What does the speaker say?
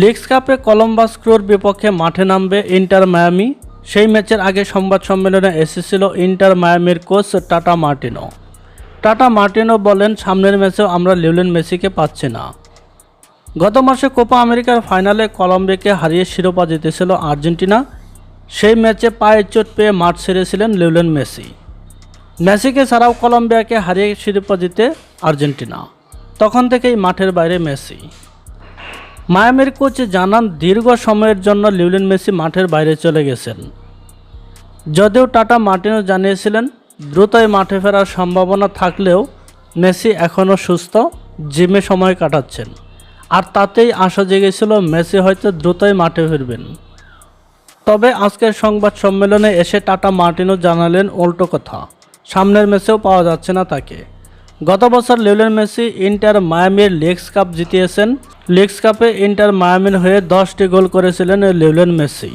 Leagues কাপে Columbus crore বিপক্ষে মাঠে নামবে ইন্টার মায়ামি। সেই ম্যাচের আগে সংবাদ সম্মেলনে এসেছিল Inter মায়ামির coach Tata Martino. Tata Martino বলেন, সামনের ম্যাচেও আমরা লিওলেন মেসিকে পাচ্ছি না। গত মাসে কোপা আমেরিকার ফাইনালে কলম্বিয়াকে হারিয়ে শিরোপা জিতেছিল আর্জেন্টিনা। সেই ম্যাচে পায়ে চোট পেয়ে মাঠ ছেড়েছিলেন লিওলেন মেসি। মেসিকে ছাড়াও কলম্বিয়াকে হারিয়ে শিরোপা জিতে আর্জেন্টিনা। তখন থেকেই মাঠের বাইরে মেসি। মায়ামির কোচ জানান, দীর্ঘ সময়ের জন্য লিওলেন মেসি মাঠের বাইরে চলে গেছেন। যদিও টাটা মার্টিনো জানিয়েছিলেন, দ্রুতই মাঠে ফেরার সম্ভাবনা থাকলেও মেসি এখনও সুস্থ, জিমে সময় কাটাচ্ছেন। আর তাতেই আশা জেগেছিল মেসি হয়তো দ্রুতই মাঠে ফিরবেন। তবে আজকের সংবাদ সম্মেলনে এসে টাটা মার্টিনো জানালেন উল্টো কথা, সামনের ম্যাচেও পাওয়া যাচ্ছে না তাকে। গত বছর লিওনেল মেসি ইন্টার মায়ামির লিগস কাপ জিতিয়েছেন লিগস কাপে ইন্টার মায়ামির হয়ে দশটি গোল করেছিলেন লিওলেন মেসি।